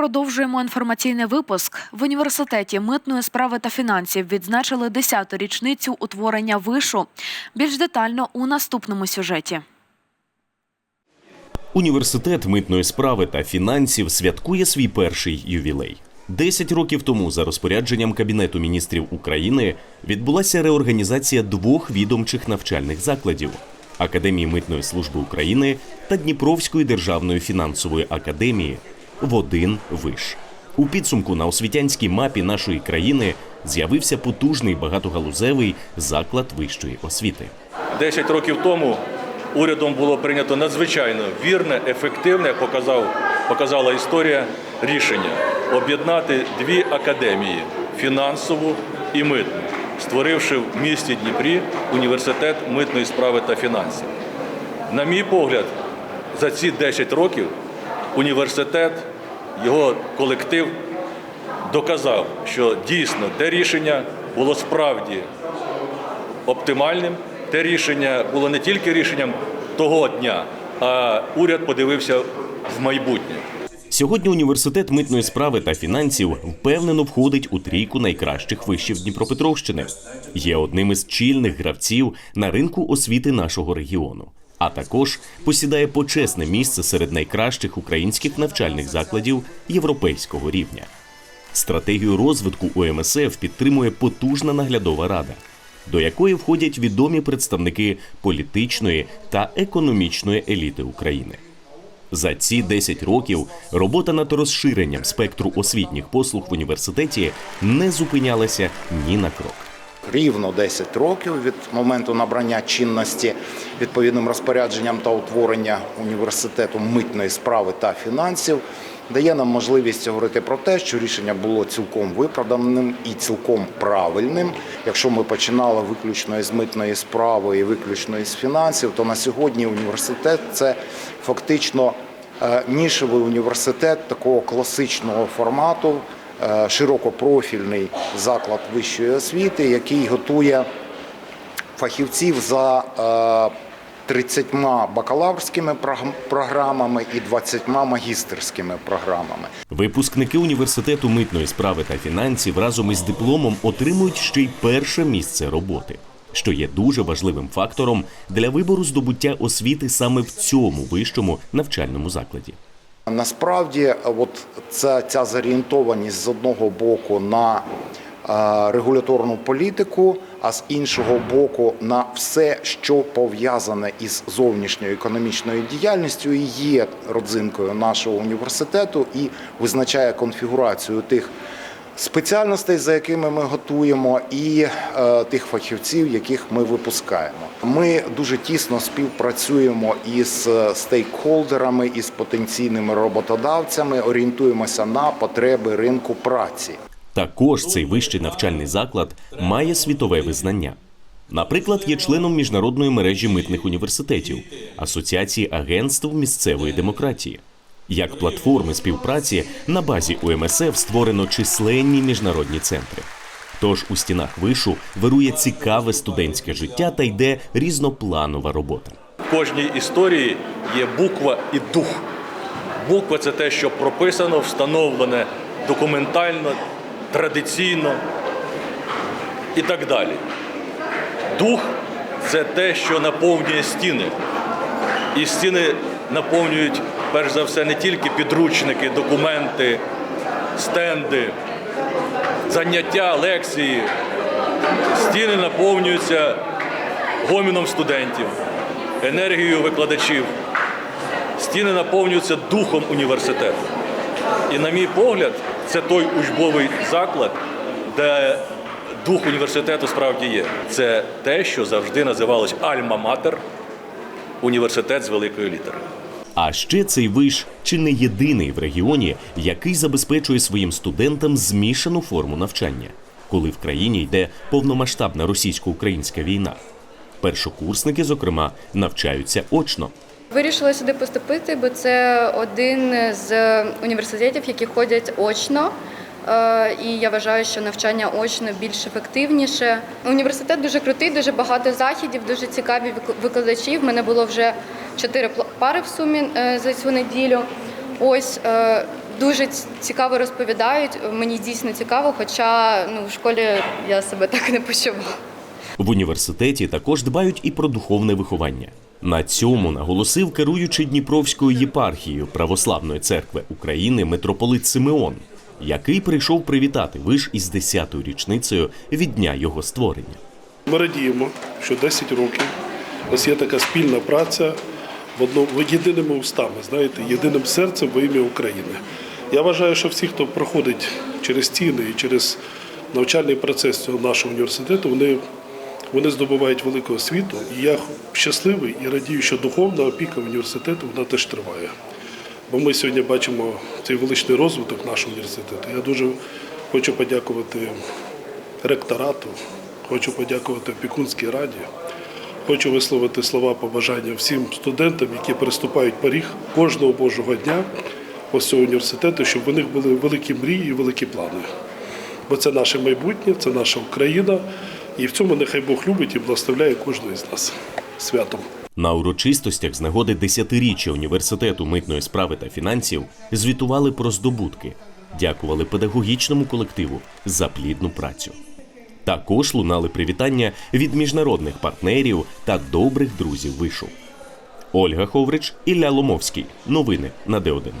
Продовжуємо інформаційний випуск. В університеті митної справи та фінансів відзначили 10-ту річницю утворення вишу. Більш детально у наступному сюжеті. Університет митної справи та фінансів святкує свій перший ювілей. Десять років тому, за розпорядженням Кабінету міністрів України, відбулася реорганізація двох відомчих навчальних закладів Академії митної служби України та Дніпровської державної фінансової академії в один виш. У підсумку на освітянській мапі нашої країни з'явився потужний багатогалузевий заклад вищої освіти. 10 років тому урядом було прийнято надзвичайно вірне, ефективне, показав, показала історія, рішення об'єднати дві академії фінансову і митну, створивши в місті Дніпрі університет митної справи та фінансів. На мій погляд, за ці 10 років університет, його колектив доказав, що дійсно те рішення було справді оптимальним. Те рішення було не тільки рішенням того дня, а уряд подивився в майбутнє. Сьогодні університет митної справи та фінансів впевнено входить у трійку найкращих вишів Дніпропетровщини. Є одним із чільних гравців на ринку освіти нашого регіону. А також посідає почесне місце серед найкращих українських навчальних закладів європейського рівня. Стратегію розвитку УМСФ підтримує потужна наглядова рада, до якої входять відомі представники політичної та економічної еліти України. За ці 10 років робота над розширенням спектру освітніх послуг в університеті не зупинялася ні на крок. Рівно 10 років від моменту набрання чинності відповідним розпорядженням та утворення університету митної справи та фінансів дає нам можливість говорити про те, що рішення було цілком виправданим і цілком правильним. Якщо ми починали виключно із митної справи і виключно із фінансів, то на сьогодні університет це фактично е, нішевий університет такого класичного формату, широкопрофільний заклад вищої освіти, який готує фахівців за е, 30 бакалаврськими програмами і 20 магістерськими програмами. Випускники університету митної справи та фінансів разом із дипломом отримують ще й перше місце роботи, що є дуже важливим фактором для вибору здобуття освіти саме в цьому вищому навчальному закладі. Насправді, от ця, ця зорієнтованість з одного боку на е, регуляторну політику, а з іншого боку на все, що пов'язане із зовнішньою економічною діяльністю, і є родзинкою нашого університету і визначає конфігурацію тих спеціальностей, за якими ми готуємо, і е, тих фахівців, яких ми випускаємо. Ми дуже тісно співпрацюємо із е, стейкхолдерами, із потенційними роботодавцями, орієнтуємося на потреби ринку праці. Також цей вищий навчальний заклад має світове визнання. Наприклад, є членом міжнародної мережі митних університетів, Асоціації агентств місцевої демократії. Як платформи співпраці на базі УМСФ створено численні міжнародні центри. Тож у стінах вишу вирує цікаве студентське життя та йде різнопланова робота. В кожній історії є буква і дух. Буква це те, що прописано, встановлене документально, традиційно і так далі. Дух це те, що наповнює стіни. І стіни наповнюють, перш за все, не тільки підручники, документи, стенди, заняття, лекції. Стіни наповнюються гоміном студентів, енергією викладачів. Стіни наповнюються духом університету. І, на мій погляд, це той учбовий заклад, де дух університету справді є. Це те, що завжди називалось Альма-Матер, університет з великої літери. А ще цей виш чи не єдиний в регіоні, який забезпечує своїм студентам змішану форму навчання, коли в країні йде повномасштабна російсько-українська війна. Першокурсники, зокрема, навчаються очно. Вирішила сюди поступити, бо це один з університетів, які ходять очно. Е, І я вважаю, що навчання очно більш ефективніше. Університет дуже крутий, дуже багато заходів, дуже цікаві викладачі. В мене було вже чотири пари в сумі е, за цю неділю. Ось е, дуже цікаво розповідають. Мені дійсно цікаво, хоча ну, в школі я себе так не почувала. В університеті також дбають і про духовне виховання. На цьому наголосив керуючий Дніпровською єпархією Православної церкви України митрополит Симеон, який прийшов привітати виш із 10-ю річницею від дня його створення. Ми радіємо, що 10 років у нас є така спільна праця в одному єдиними устами, знаєте, єдиним серцем во ім'я України. Я вважаю, що всі, хто проходить через стіни і через навчальний процес цього нашого університету, вони, вони здобувають велику освіту. І я щасливий і радію, що духовна опіка університету вона теж триває. Бо ми сьогодні бачимо цей величний розвиток нашого університету. Я дуже хочу подякувати ректорату, хочу подякувати опікунській раді. Хочу висловити слова побажання всім студентам, які переступають поріг кожного божого дня ось цього університету, щоб у них були великі мрії і великі плани. Бо це наше майбутнє, це наша Україна, і в цьому нехай Бог любить і благословляє кожного із нас. Святом! На урочистостях з нагоди 10-річчя університету митної справи та фінансів звітували про здобутки, дякували педагогічному колективу за плідну працю. Також лунали привітання від міжнародних партнерів та добрих друзів вишу. Ольга Ховрич, Ілля Ломовський. Новини на Д1.